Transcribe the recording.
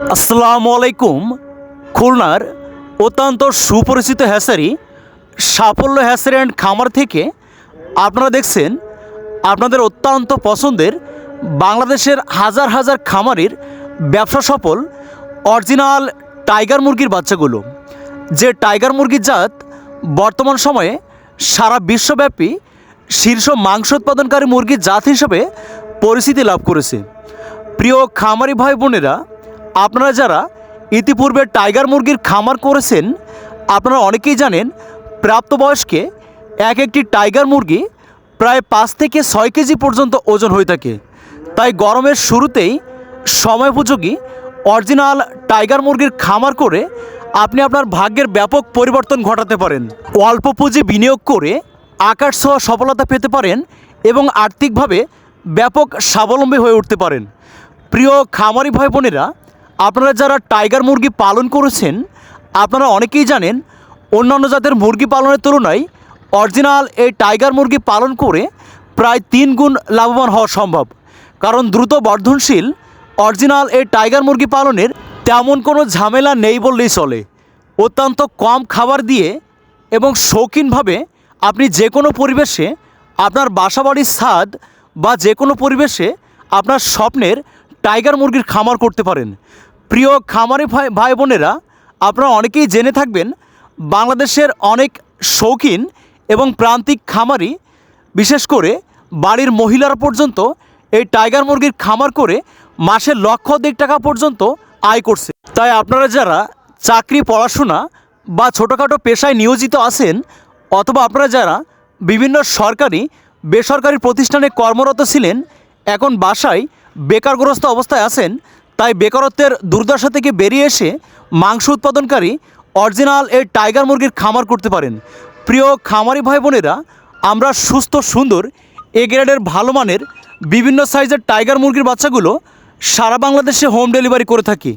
আসসালামু আলাইকুম। খুলনার অত্যন্ত সুপরিচিত হ্যাসারি, সাফল্য হ্যাসারি অ্যান্ড খামার থেকে আপনারা দেখছেন আপনাদের অত্যন্ত পছন্দের বাংলাদেশের হাজার হাজার খামারের ব্যবসা সফল অরিজিনাল টাইগার মুরগির বাচ্চাগুলো। যে টাইগার মুরগির জাত বর্তমান সময়ে সারা বিশ্বব্যাপী শীর্ষ মাংস উৎপাদনকারী মুরগির জাত হিসেবে পরিচিতি লাভ করেছে। প্রিয় খামারি ভাই বোনেরা আপনারা যারা ইতিপূর্বে টাইগার মুরগির খামার করেছেন, আপনারা অনেকেই জানেন প্রাপ্তবয়স্কে এক একটি টাইগার মুরগি প্রায় পাঁচ থেকে ছয় কেজি পর্যন্ত ওজন হয়ে থাকে। তাই গরমের শুরুতেই সময়োপযোগী অরিজিনাল টাইগার মুরগির খামার করে আপনি আপনার ভাগ্যের ব্যাপক পরিবর্তন ঘটাতে পারেন। অল্প পুঁজি বিনিয়োগ করে আকাশ ছোঁয়া সফলতা পেতে পারেন এবং আর্থিকভাবে ব্যাপক স্বাবলম্বী হয়ে উঠতে পারেন। প্রিয় খামারি ভাই বোনেরা আপনারা যারা টাইগার মুরগি পালন করেছেন, আপনারা অনেকেই জানেন, অন্যান্য জাতের মুরগি পালনের তুলনায় অরিজিনাল এই টাইগার মুরগি পালন করে প্রায় তিন গুণ লাভবান হওয়া সম্ভব। কারণ দ্রুত বর্ধনশীল অরিজিনাল এই টাইগার মুরগি পালনের তেমন কোনো ঝামেলা নেই বললেই চলে। অত্যন্ত কম খাবার দিয়ে এবং শৌখিনভাবে আপনি যে কোনো পরিবেশে আপনার বাসাবাড়ির স্বাদ বা যে কোনো পরিবেশে আপনার স্বপ্নের টাইগার মুরগির খামার করতে পারেন। প্রিয় খামারি ভাই বোনেরা, আপনারা অনেকেই জেনে থাকবেন, বাংলাদেশের অনেক শৌখিন এবং প্রান্তিক খামারি, বিশেষ করে বাড়ির মহিলারা পর্যন্ত এই টাইগার মুরগির খামার করে মাসে লক্ষাধিক টাকা পর্যন্ত আয় করছে। তাই আপনারা যারা চাকরি, পড়াশোনা বা ছোটোখাটো পেশায় নিয়োজিত আছেন, অথবা আপনারা যারা বিভিন্ন সরকারি, বেসরকারি প্রতিষ্ঠানে কর্মরত ছিলেন, এখন বাসায় বেকারগ্রস্ত অবস্থায় আছেন তাই বেকারত্বের দুর্দশা থেকে বেরিয়ে এসে মাংস উৎপাদনকারী অরিজিনাল এই টাইগার মুরগির খামার করতে পারেন। প্রিয় খামারি ভাই বোনেরা, আমরা সুস্থ, সুন্দর, এ গ্রেডের ভালো মানের বিভিন্ন সাইজের টাইগার মুরগির বাচ্চাগুলো সারা বাংলাদেশে হোম ডেলিভারি করে থাকি।